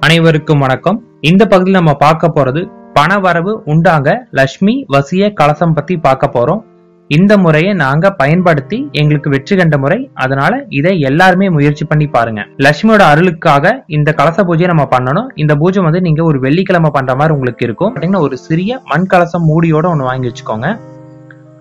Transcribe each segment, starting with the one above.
அனைவருக்கும் வணக்கம். இந்த பகுதியில் நம்ம பார்க்க போறது பண வரவு உண்டாங்க லட்சுமி வசிய கலசம் பத்தி பார்க்க போறோம். இந்த முறையை நாங்க பயன்படுத்தி எங்களுக்கு வெற்றி கண்ட முறை. அதனால இதை எல்லாருமே முயற்சி பண்ணி பாருங்க. லட்சுமியோட அருளுக்காக இந்த கலச பூஜையை நம்ம பண்ணணும். இந்த பூஜை வந்து நீங்க ஒரு வெள்ளிக்கிழமை பண்ற மாதிரி உங்களுக்கு இருக்கும். பாத்தீங்கன்னா ஒரு சிறிய மண் கலசம் மூடியோட ஒன்று வாங்கி வச்சுக்கோங்க.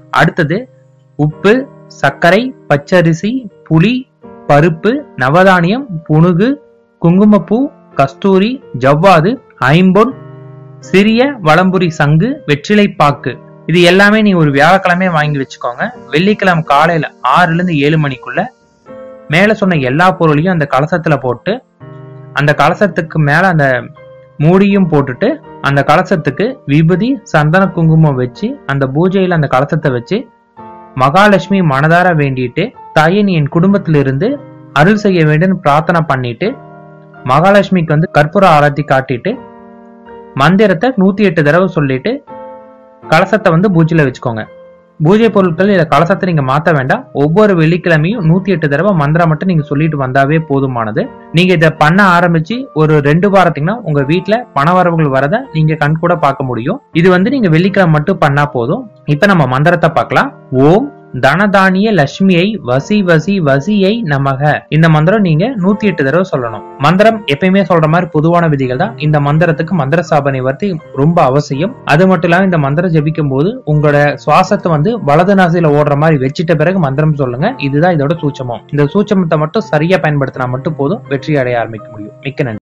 அடுத்தது உப்பு சர்க்கரை பச்சரிசி புளி பருப்பு நவதானியம் புணுகு குங்குமப்பூ கஸ்தூரி ஜவ்வாது ஐம்பொன் சிறிய வலம்புரி சங்கு வெற்றிலை பாக்கு. இது எல்லாமே நீ ஒரு வியாழக்கிழமை வாங்கி வச்சுக்கோங்க. வெள்ளிக்கிழமை காலையில ஆறுல இருந்து ஏழு மணிக்குள்ள மேல சொன்ன எல்லா பொருளையும் அந்த கலசத்துல போட்டு அந்த கலசத்துக்கு மேல அந்த மூடியும் போட்டுட்டு அந்த கலசத்துக்கு விபதி சந்தன குங்குமம் வச்சு அந்த பூஜையில அந்த கலசத்தை வச்சு மகாலட்சுமி மனதார வேண்டிட்டு தாயே நீ என் குடும்பத்திலிருந்து அருள் செய்ய வேண்டும் பிரார்த்தனை பண்ணிட்டு மகாலட்சுமிக்கு வந்து கற்பூர ஆரத்தி காட்டிட்டு மந்திரத்தை நூத்தி எட்டு தடவை சொல்லிட்டு கலசத்தை வந்து பூஜையில வச்சுக்கோங்க. பூஜை பொருட்கள் இதை கலசத்தை நீங்க மாத்த வேண்டாம். ஒவ்வொரு வெள்ளிக்கிழமையும் நூத்தி எட்டு தடவை மந்திரம் மட்டும் நீங்க சொல்லிட்டு வந்தாவே போதுமானது. நீங்க இதை பண்ண ஆரம்பிச்சு ஒரு ரெண்டு வாரத்துக்குன்னா உங்க வீட்டுல பணவரவுகள் வரத நீங்க கண் கூட பார்க்க முடியும். இது வந்து நீங்க வெள்ளிக்கிழமை மட்டும் பண்ணா போதும். இப்ப நம்ம மந்திரத்தை பார்க்கலாம். ஓம் தனதானிய லட்சுமியை வசி வசி வசியை நமக. இந்த மந்திரம் நீங்க நூத்தி எட்டு தடவை சொல்லணும். மந்திரம் எப்பயுமே சொல்ற மாதிரி பொதுவான விதிகள் தான். இந்த மந்திரத்துக்கு மந்திர சாபனை வர்த்தி ரொம்ப அவசியம். அது மட்டும் இல்லாம இந்த மந்திரம் ஜெபிக்கும் போது உங்களோட சுவாசத்தை வந்து வலது நாசில ஓடுற மாதிரி வச்சிட்ட பிறகு மந்திரம் சொல்லுங்க. இதுதான் இதோட சூட்சமம். இந்த சூட்சமத்தை மட்டும் சரியா பயன்படுத்தினா மட்டும் போதும். வெற்றி அடைய ஆரம்பிக்க முடியும். மிக்க நன்றி.